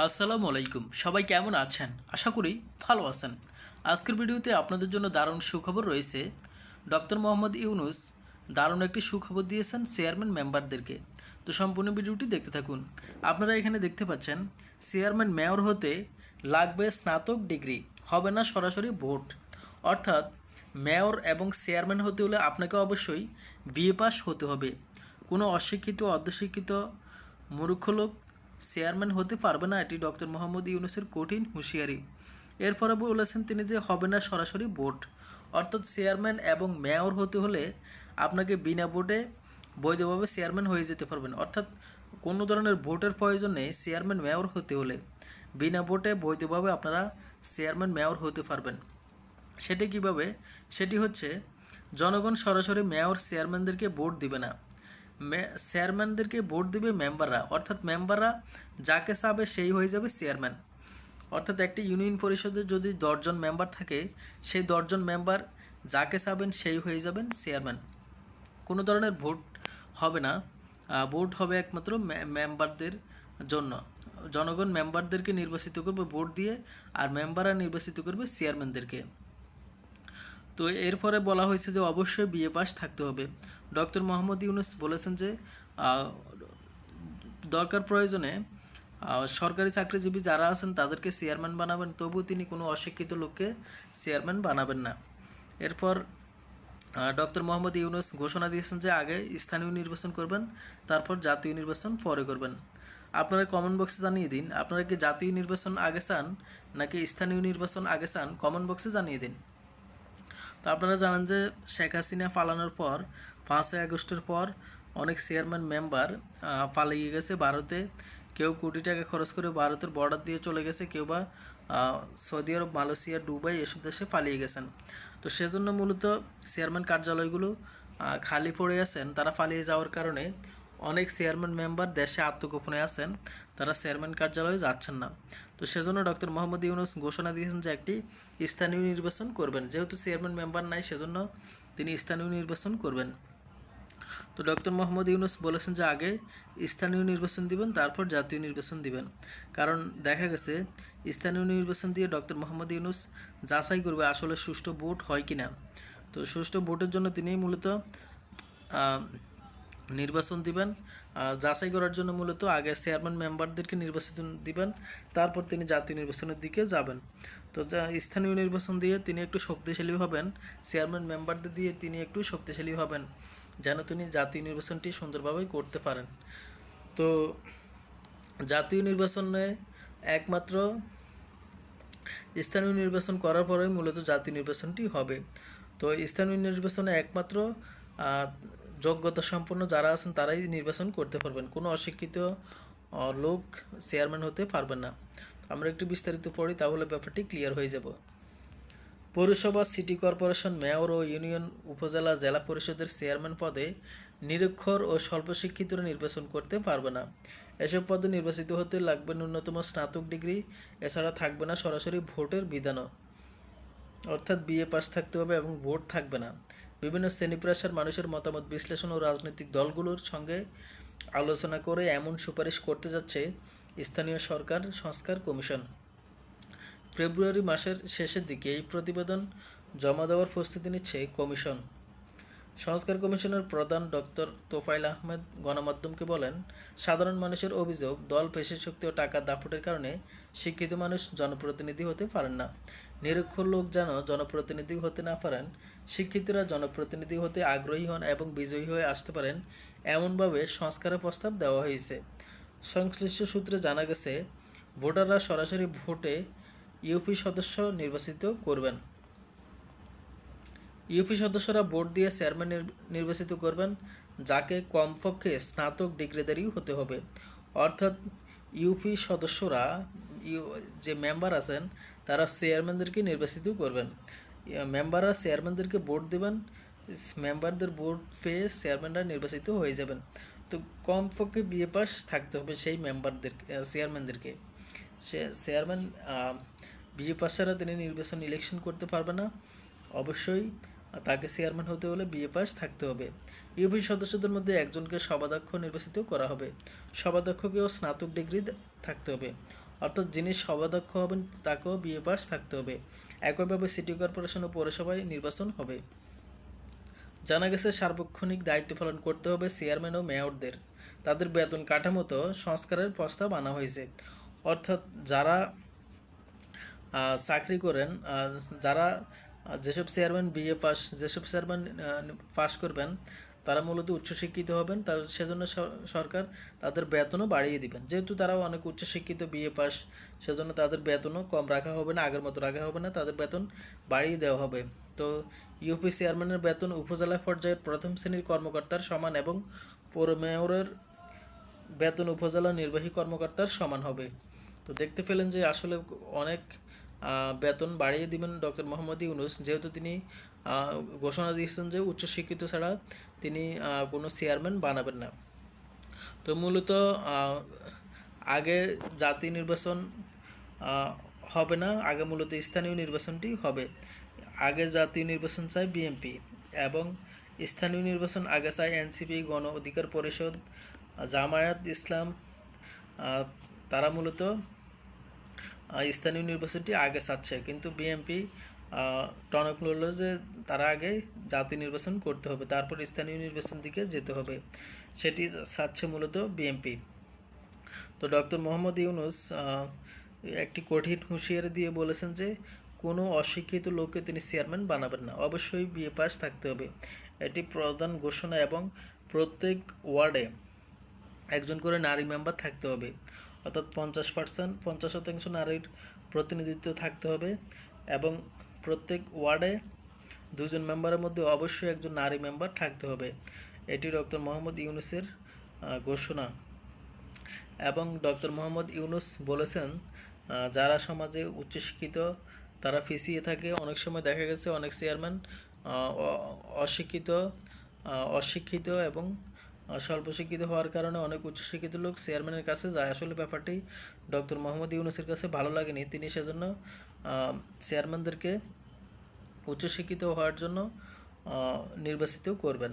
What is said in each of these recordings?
আসসালামু আলাইকুম। সবাই কেমন আছেন? আশা করি ভালো আছেন। আজকের ভিডিওতে আপনাদের জন্য দারুণ সুখবর রয়েছে। ডক্টর মোহাম্মদ ইউনুস দারুণ একটি সুখবর দিয়েছেন চেয়ারম্যান মেম্বারদেরকে। তো সম্পূর্ণ ভিডিওটি দেখতে থাকুন। আপনারা এখানে দেখতে পাচ্ছেন, চেয়ারম্যান মেয়র হতে লাগবে স্নাতক ডিগ্রি, হবে না সরাসরি ভোট। অর্থাৎ মেয়র এবং চেয়ারম্যান হতে হলে আপনাকে অবশ্যই বিএ পাস হতে হবে। কোনো অশিক্ষিত অর্ধশিক্ষিত মূর্খ লোক চেয়ারম্যান হতে পারবে না এটি ডক্টর মোহাম্মদ ইউনুসের কঠিন হুঁশিয়ারি। এরপরে বলেছেন তিনি যে হবে না সরাসরি ভোট। অর্থাৎ চেয়ারম্যান এবং মেয়র হতে হলে আপনাকে বিনা ভোটে বৈধভাবে চেয়ারম্যান হয়ে যেতে পারবেন। অর্থাৎ কোনো ধরনের ভোটের প্রয়োজন নেই চেয়ারম্যান মেয়র হতে হলে বিনা ভোটে বৈধভাবে আপনারা চেয়ারম্যান মেয়র হতে পারবেন। সেটি কীভাবে? সেটি হচ্ছে, জনগণ সরাসরি মেয়র, চেয়ারম্যানদেরকে ভোট দিবে না। চেয়ারম্যানদেরকে ভোট দিবে মেম্বাররা। অর্থাৎ মেম্বাররা যাকে চাবে সেই হয়ে যাবে চেয়ারম্যান। অর্থাৎ একটি ইউনিয়ন পরিষদে যদি দশজন মেম্বার থাকে, সেই দশজন মেম্বার যাকে চাবেন সেই হয়ে যাবেন চেয়ারম্যান। কোনো ধরনের ভোট হবে না। ভোট হবে একমাত্র মেম্বারদের জন্য। জনগণ মেম্বারদেরকে নির্বাচিত করবে ভোট দিয়ে, আর মেম্বাররা নির্বাচিত করবে চেয়ারম্যানদেরকে। তো এরপরে বলা হয়েছে যে অবশ্যই বিএ পাস থাকতে হবে। ডক্টর মোহাম্মদ ইউনুস বলেছেন যে দরকার প্রয়োজনে সরকারি চাকরিজীবী যারা আছেন তাদেরকে চেয়ারম্যান বানাবেন তবুও তিনি কোনো অশিক্ষিত লোককে চেয়ারম্যান বানাবেন না। এরপর ডক্টর মোহাম্মদ ইউনুস ঘোষণা দিয়েছেন যে আগে স্থানীয় নির্বাচন করবেন, তারপর জাতীয় নির্বাচন পরে করবেন। আপনারা কমেন্ট বক্সে জানিয়ে দিন, আপনারা কি জাতীয় নির্বাচন আগে চান, নাকি স্থানীয় নির্বাচন আগে চান কমেন্ট বক্সে জানিয়ে দিন। তো আপনারা জানেন যে শেখ হাসিনা পালানোর পর, পাঁচই আগস্টের পর অনেক চেয়ারম্যান মেম্বার পালিয়ে গেছে ভারতে। কেউ কোটি টাকা খরচ করে ভারতের বর্ডার দিয়ে চলে গেছে, কেউ বা সৌদি আরব, মালয়েশিয়া, দুবাই এসব দেশে পালিয়ে গেছেন। তো সেজন্য মূলত চেয়ারম্যান কার্যালয়গুলো খালি পড়ে আছেন। তারা পালিয়ে যাওয়ার কারণে অনেক চেয়ারম্যান মেম্বার দেশে আত্মগোপনে আছেন, তারা চেয়ারম্যান কার্যালয়ে যাচ্ছেন না। তো সেজন্য ডক্টর মোহাম্মদ ইউনুস ঘোষণা দিয়েছেন যে একটি স্থানীয় নির্বাচন করবেন। যেহেতু চেয়ারম্যান মেম্বার নাই, সেজন্য তিনি স্থানীয় নির্বাচন করবেন। তো ডক্টর মোহাম্মদ ইউনুস বলেছেন যে আগে স্থানীয় নির্বাচন দিবেন, তারপর জাতীয় নির্বাচন দিবেন। কারণ দেখা গেছে, স্থানীয় নির্বাচন দিয়ে ডক্টর মোহাম্মদ ইউনুস যাচাই করবে আসলে সুষ্ঠু ভোট হয় কি না তো সুষ্ঠু ভোটের জন্য তিনি মূলত নির্বাচন দিবেন যাচাই করার জন্য মূলত আগে চেয়ারম্যান মেম্বারদেরকে নির্বাচন দিবেন, তারপর তিনি জাতীয় নির্বাচনের দিকে যাবেন। তো যা স্থানীয় নির্বাচন দিয়ে তিনি একটু শক্তিশালী হবেন, চেয়ারম্যান মেম্বারদের দিয়ে তিনি একটু শক্তিশালী হবেন, যেন তিনি জাতীয় নির্বাচনটি সুন্দরভাবে করতে পারেন। তো জাতীয় নির্বাচনে একমাত্র স্থানীয় নির্বাচন করার পরে মূলত জাতীয় নির্বাচনটি হবে। তো স্থানীয় নির্বাচনে একমাত্র যোগ্যতা সম্পন্ন যারা আছেন তারাই নির্বাচন করতে পারবেন। কোনো অশিক্ষিত লোক চেয়ারম্যান হতে পারবেন না। আমরা একটু বিস্তারিত পড়ি, তাহলে ব্যাপারটি ক্লিয়ার হয়ে যাব। পৌরসভা সিটি কর্পোরেশন মেয়র ও ইউনিয়ন উপজেলা, জেলা পরিষদের চেয়ারম্যান পদে নিরক্ষর ও স্বল্প শিক্ষিতরা নির্বাচন করতে পারবে না। এসব পদে নির্বাচিত হতে লাগবে ন্যূনতম স্নাতক ডিগ্রি, এছাড়া থাকবে না সরাসরি ভোটের বিধানও। অর্থাৎ বিএ পাস থাকতে হবে এবং ভোট থাকবে না। বিভিন্ন শ্রেণীপ্রাসার মানুষের মতামত বিশ্লেষণ ও রাজনৈতিক দলগুলোর সঙ্গে আলোচনা করে এমন সুপারিশ করতে যাচ্ছে স্থানীয় সরকার সংস্কার কমিশন। ফেব্রুয়ারি মাসের শেষের দিকে এই প্রতিবেদন জমা দেওয়ার প্রস্তুতি নিচ্ছে কমিশন। সংস্কার কমিশনের প্রধান ডক্টর তোফাইল আহমেদ গণমাধ্যমকে বলেন, সাধারণ মানুষের অভিযোগ, দল পেশি শক্তি ও টাকা দাপটের কারণে শিক্ষিত মানুষ জনপ্রতিনিধি হতে পারেন না। নিরক্ষর লোক যেন জনপ্রতিনিধি হতে না পারেন, শিক্ষিতরা জনপ্রতিনিধি হতে আগ্রহী হন এবং বিজয়ী হয়ে আসতে পারেন এমনভাবে সংস্কারের প্রস্তাব দেওয়া হয়েছে। সংশ্লিষ্ট সূত্রে জানা গেছে, ভোটাররা সরাসরি ভোটে ইউপি সদস্য নির্বাচিত করবেন। ইউপি সদস্যরা ভোট দিয়ে চেয়ারম্যান নির্বাচিত করবেন, যাকে কমপক্ষে স্নাতক ডিগ্রিধারী হতে হবে। অর্থাৎ ইউপি সদস্যরা যে মেম্বার আছেন, তারা চেয়ারম্যানদেরকে নির্বাচিত করবেন। মেম্বাররা চেয়ারম্যানদেরকে ভোট দেবেন মেম্বারদের ভোট পেয়ে চেয়ারম্যানরা নির্বাচিত হয়ে যাবেন। তো কমপক্ষে বিএ পাস থাকতে হবে সেই মেম্বারদের চেয়ারম্যানদেরকে। সে, চেয়ারম্যান বিএ পাস ছাড়া তিনি নির্বাচন ইলেকশন করতে পারবে না। অবশ্যই তাকে চেয়ারম্যান হতে হলে বিএ পাস থাকতে হবে। ইউপি সদস্যদের মধ্যে একজনকে সভাধ্যক্ষ নির্বাচিত করা হবে। সভাধ্যক্ষকেও স্নাতক ডিগ্রি থাকতে হবে। অর্থাৎ যিনি সভাধ্যক্ষ হবেন, তাকেও বিএ পাস থাকতে হবে। একইভাবে সিটি কর্পোরেশন ও পৌরসভায় নির্বাচন হবে। জানা গেছে, সার্বক্ষণিক দায়িত্ব পালন করতে হবে চেয়ারম্যান ও মেয়রদের তাদের বেতন কাঠামোতো সংস্কারের প্রস্তাব আনা হয়েছে। অর্থাৎ যারা চাকরি করেন যারা যেসব চেয়ারম্যান বিএ পাস যেসব চেয়ারম্যান পাস করবেন, তারা মূলত উচ্চশিক্ষিত হবেন তা সেজন্য সরকার তাদের বেতনও বাড়িয়ে দিবেন। যেহেতু তারাও অনেক উচ্চশিক্ষিত বিএ পাস সেজন্য তাদের বেতনও কম রাখা হবে না, আগের মতো রাখা হবে না, তাদের বেতন বাড়িয়ে দেওয়া হবে। তো ইউপি চেয়ারম্যানের বেতন উপজেলা পর্যায়ের প্রথম শ্রেণির কর্মকর্তার সমান এবং পৌর মেয়রের বেতন উপজেলা নির্বাহী কর্মকর্তার সমান হবে। তো দেখতে পেলেন যে আসলে অনেক বেতন বাড়িয়ে দিবেন ডক্টর মোহাম্মদ ইউনুস। যেহেতু তিনি ঘোষণা দিয়েছেন যে উচ্চশিক্ষিত ছাড়া তিনি কোনো চেয়ারম্যান বানাবেন না। তো মূলত আগে জাতীয় নির্বাচন হবে না, আগে মূলত স্থানীয় নির্বাচনটি হবে। আগে জাতীয় নির্বাচন চায় বিএনপি এবং স্থানীয় নির্বাচন আগে চায় এনসিপি, গণ অধিকার পরিষদ, জামায়াত ইসলাম তারা মূলত স্থানীয় নির্বাচনটি আগে চাচ্ছে। কিন্তু বিএনপি টনক লড়ল যে তারা আগে জাতীয় নির্বাচন করতে হবে, তারপর স্থানীয় নির্বাচন দিকে যেতে হবে। সেটি চাচ্ছে মূলত বিএনপি তো ডক্টর মোহাম্মদ ইউনুস একটি কঠিন হুঁশিয়ারি দিয়ে বলেছেন যে কোনো অশিক্ষিত লোককে তিনি চেয়ারম্যান বানাবেন না। অবশ্যই বিএ পাস থাকতে হবে। এটি প্রধান ঘোষণা এবং প্রত্যেক ওয়ার্ডে একজন করে নারী মেম্বার থাকতে হবে। অর্থাৎ পঞ্চাশ পার্সেন্ট পঞ্চাশ শতাংশ নারীর প্রতিনিধিত্ব থাকতে হবে এবং প্রত্যেক ওয়ার্ডে দুজন মেম্বারের মধ্যে অবশ্যই একজন নারী মেম্বার থাকতে হবে। এটি ডক্টর মোহাম্মদ ইউনুসের ঘোষণা। এবং ডক্টর মোহাম্মদ ইউনুস বলেছেন যারা সমাজে উচ্চশিক্ষিত, তারা পিছিয়ে থাকে। অনেক সময় দেখা গেছে অনেক চেয়ারম্যান অশিক্ষিত অশিক্ষিত এবং স্বল্প শিক্ষিত হওয়ার কারণে অনেক উচ্চশিক্ষিত লোক চেয়ারম্যানের কাছে যায়। আসলে ব্যাপারটি ডক্টর মোহাম্মদ ইউনুসের কাছে ভালো লাগেনি। তিনি সেজন্য চেয়ারম্যানদেরকে উচ্চশিক্ষিত হওয়ার জন্য নির্বাচিত করবেন।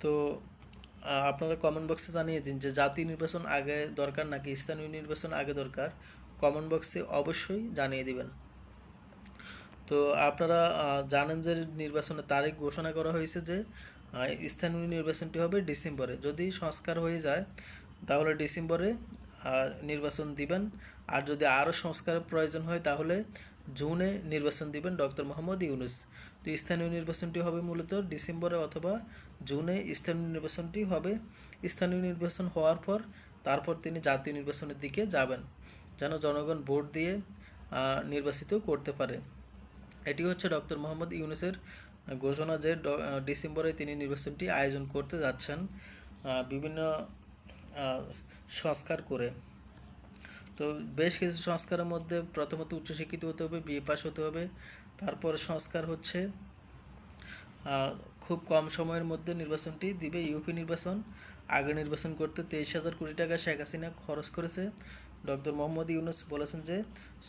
তো আপনারা কমেন্ট বক্সে জানিয়ে দিন যে জাতীয় নির্বাচন আগে দরকার নাকি স্থানীয় নির্বাচন আগে দরকার? কমেন্ট বক্সে অবশ্যই জানিয়ে দিবেন। তো, আপনারা জানেন যে নির্বাচনের তারিখ ঘোষণা করা হয়েছে যে স্থানীয় নির্বাচনটি হবে ডিসেম্বরে। যদি সংস্কার হয়ে যায়, তাহলে ডিসেম্বরে নির্বাচন দিবেন। আর যদি আরও সংস্কারের প্রয়োজন হয়, তাহলে জুনে নির্বাচন দিবেন ডক্টর মোহাম্মদ ইউনুস। তো স্থানীয় নির্বাচনটি হবে মূলত ডিসেম্বরে অথবা জুনে স্থানীয় নির্বাচনটি হবে। স্থানীয় নির্বাচন হওয়ার পর, তারপর তিনি জাতীয় নির্বাচনের দিকে যাবেন, যেন জনগণ ভোট দিয়ে নির্বাচিত করতে পারে। এটি হচ্ছে ডক্টর মোহাম্মদ ইউনুসের ঘোষণা যে ডিসেম্বরে তিনি নির্বাচনটি আয়োজন করতে যাচ্ছেন বিভিন্ন সংস্কার করে। তো বেশ কিছু সংস্কারের মধ্যে প্রথমত উচ্চশিক্ষিত হতে হবে, বিএ পাস হতে হবে, তারপর সংস্কার হচ্ছে খুব কম সময়ের মধ্যে নির্বাচনটি দিবে ইউপি নির্বাচন। আগে নির্বাচন করতে তেইশ হাজার কোটি টাকা শেখ হাসিনা খরচ করেছে। ডক্টর মোহাম্মদ ইউনুস বলেছেন যে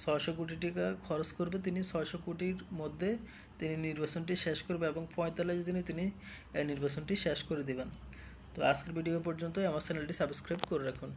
ছয়শো কোটি টাকা খরচ করবে তিনি, ছয়শো কোটির মধ্যে তিনি নির্বাচনটি শেষ করবে এবং পঁয়তাল্লিশ দিনে তিনি এই নির্বাচনটি শেষ করে দেবেন। তো আজকের ভিডিও পর্যন্ত আমার চ্যানেলটি সাবস্ক্রাইব করে রাখুন।